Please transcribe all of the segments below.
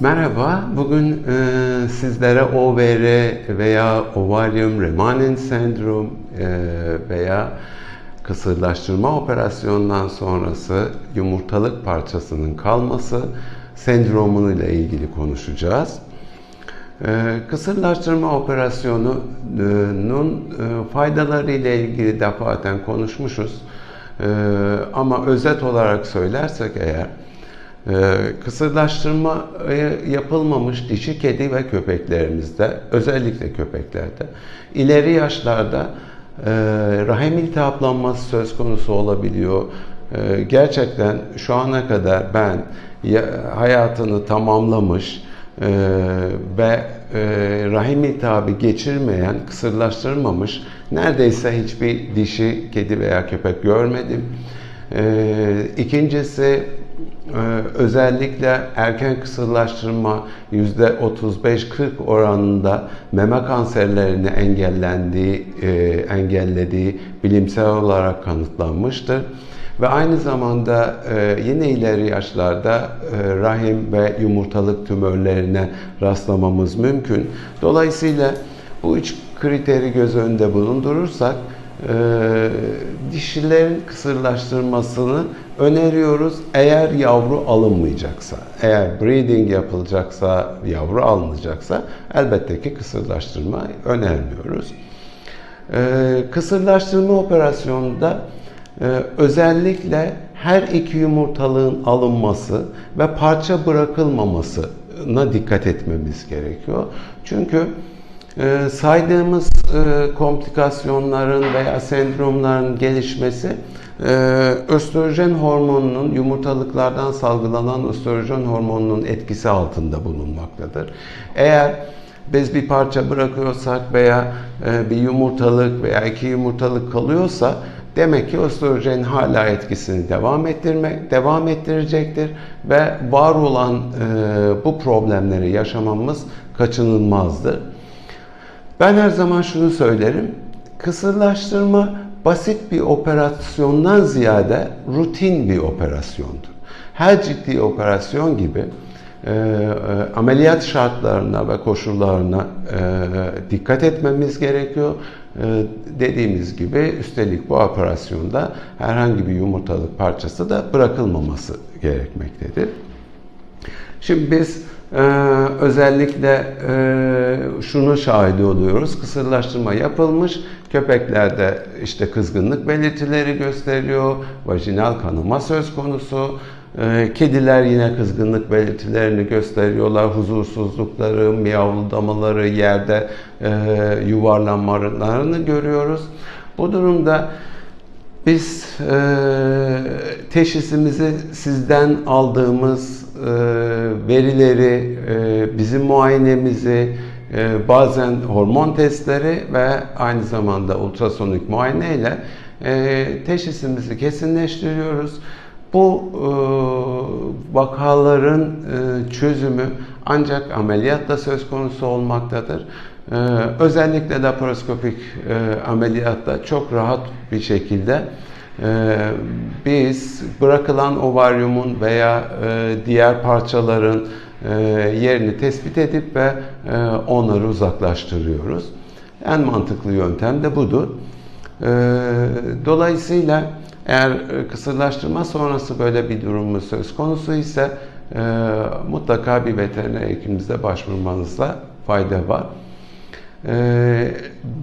Merhaba, bugün e, sizlere OVR veya Ovarium Remanent Sendrom e, veya kısırlaştırma operasyonundan sonrası yumurtalık parçasının kalması sendromunuyla ilgili konuşacağız. E, kısırlaştırma operasyonunun e, faydaları ile ilgili defaten konuşmuşuz. E, ama özet olarak söylersek eğer, kısırlaştırma e, yapılmamış dişi kedi ve köpeklerimizde, özellikle köpeklerde, ileri yaşlarda e, rahim iltihaplanması söz konusu olabiliyor. E, gerçekten şu ana kadar ben ya, hayatını tamamlamış e, ve rahim iltihabı geçirmeyen, kısırlaştırmamış neredeyse hiçbir dişi kedi veya köpek görmedim. İkincisi ee, özellikle erken kısırlaştırma %35-40 oranında meme kanserlerini engellendiği, e, engellediği bilimsel olarak kanıtlanmıştır. Ve aynı zamanda e, yine ileri yaşlarda e, rahim ve yumurtalık tümörlerine rastlamamız mümkün. Dolayısıyla bu üç kriteri göz önünde bulundurursak e, dişilerin kısırlaştırmasını öneriyoruz. Eğer yavru alınmayacaksa, eğer breeding yapılacaksa, yavru alınacaksa elbette ki kısırlaştırma önermiyoruz. E, kısırlaştırma operasyonunda e, özellikle her iki yumurtalığın alınması ve parça bırakılmamasına dikkat etmemiz gerekiyor. Çünkü e, saydığımız e, komplikasyonların veya sendromların gelişmesi e, östrojen hormonunun yumurtalıklardan salgılanan östrojen hormonunun etkisi altında bulunmaktadır. Eğer biz bir parça bırakıyorsak veya e, bir yumurtalık veya iki yumurtalık kalıyorsa demek ki östrojen hala etkisini devam ettirmek devam ettirecektir ve var olan e, bu problemleri yaşamamız kaçınılmazdır. Ben her zaman şunu söylerim. Kısırlaştırma basit bir operasyondan ziyade rutin bir operasyondur. Her ciddi operasyon gibi e, e, ameliyat şartlarına ve koşullarına e, dikkat etmemiz gerekiyor. E, dediğimiz gibi üstelik bu operasyonda herhangi bir yumurtalık parçası da bırakılmaması gerekmektedir. Şimdi biz ee, özellikle e, şunu şahidi oluyoruz. Kısırlaştırma yapılmış. Köpeklerde işte kızgınlık belirtileri gösteriyor. Vajinal kanama söz konusu. Ee, kediler yine kızgınlık belirtilerini gösteriyorlar. Huzursuzlukları, miyavlamaları, yerde e, yuvarlanmalarını görüyoruz. Bu durumda biz e, teşhisimizi sizden aldığımız e, verileri, e, bizim muayenemizi, e, bazen hormon testleri ve aynı zamanda ultrasonik muayene ile e, teşhisimizi kesinleştiriyoruz. Bu e, vakaların e, çözümü ancak ameliyatla söz konusu olmaktadır. Ee, özellikle laparoskopik e, ameliyatta çok rahat bir şekilde e, biz bırakılan ovaryumun veya e, diğer parçaların e, yerini tespit edip ve e, onları uzaklaştırıyoruz. En mantıklı yöntem de budur. E, dolayısıyla eğer kısırlaştırma sonrası böyle bir durumu söz konusu ise e, mutlaka bir veteriner hekimimize başvurmanızda fayda var. Ee,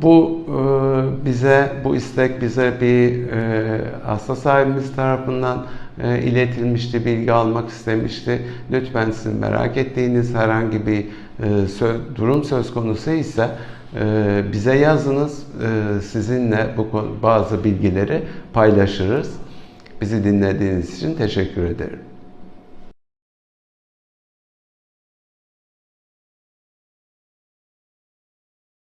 bu e, bize, bu istek bize bir e, hasta sahibimiz tarafından e, iletilmişti, bilgi almak istemişti. Lütfen sizin merak ettiğiniz herhangi bir e, sö durum söz konusu ise e, bize yazınız. E, sizinle bu bazı bilgileri paylaşırız. Bizi dinlediğiniz için teşekkür ederim.